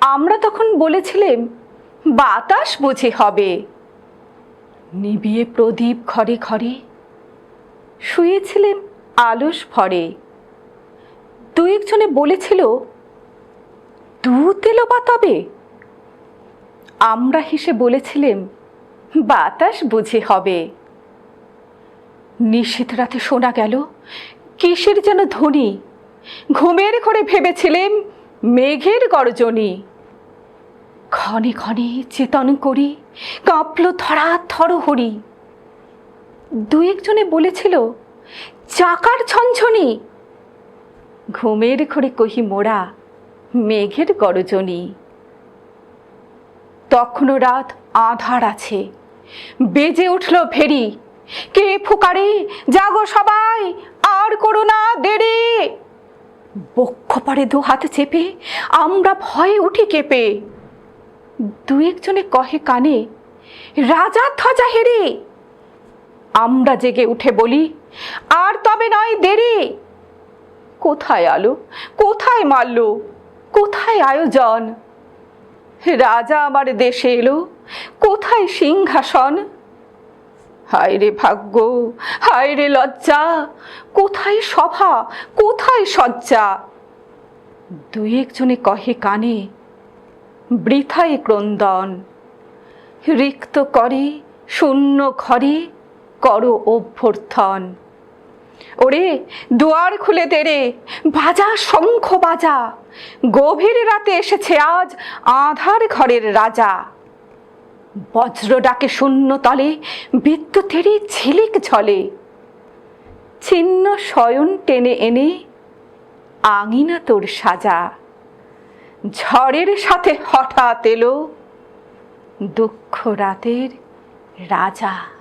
আমরা তখন বলেছিলেম, বাতাস বুঝি হবে। নিবিয়ে প্রদীপ ঘরে ঘরে শুয়েছিলেন আলস ভরে। দু একজনে বলেছিল দু তেলো বাতাবে আমরা হেসে বলেছিলেম, বাতাস বুঝি হবে। নিশীত রাতে শোনা গেল, কিসের যেন ধ্বনি। ঘুমের ঘরে ভেবেছিলেম মেঘের গর্জনী। ক্ষণে ক্ষণে চেতন করি, কাঁপল ধরা থরহরি দু একজনে বলেছিল, চাকার ছনছনি। ঘুমের ঘরে কহি মোড়া মেঘের গরজনী। তখনও রাত আধার আছে, বেজে উঠল ভেরি কে ফুকারে? জাগো সবাই, আর করো না দেরি। বক্ষ পারে দু হাত চেপে আমরা ভয়ে উঠি কেঁপে। দু একজনে কহে কানে, রাজা ধ্বজা হেরে। আমরা জেগে উঠে বলি, আর তবে নয় দেরি। কোথায় আলো? কোথায় মারল কোথায় আয়োজন? রাজা আমার দেশে এলো, কোথায় সিংহাসন? হায় রে ভাগ্য হায় রে লজ্জা। কোথায় সভা কোথায় সজ্জা দুই একজনে কহে কানে, বৃথায় ক্রন্দন। রিক্ত করে শূন্য ঘরে করো অভ্যর্থন। ওরে, দুয়ার খুলে তেরে বাজা শঙ্খ বাজা। গভীর রাতে এসেছে আজ আধার ঘরের রাজা। বজ্র ডাকে শূন্য তলে বিদ্যুতেরই ঝিলিক ঝলে। ছিন্ন শয়ন টেনে এনে, আঙিনা তোর সাজা। ঝড়ের সাথে হঠাৎ এলো দুঃখ রাতের রাজা।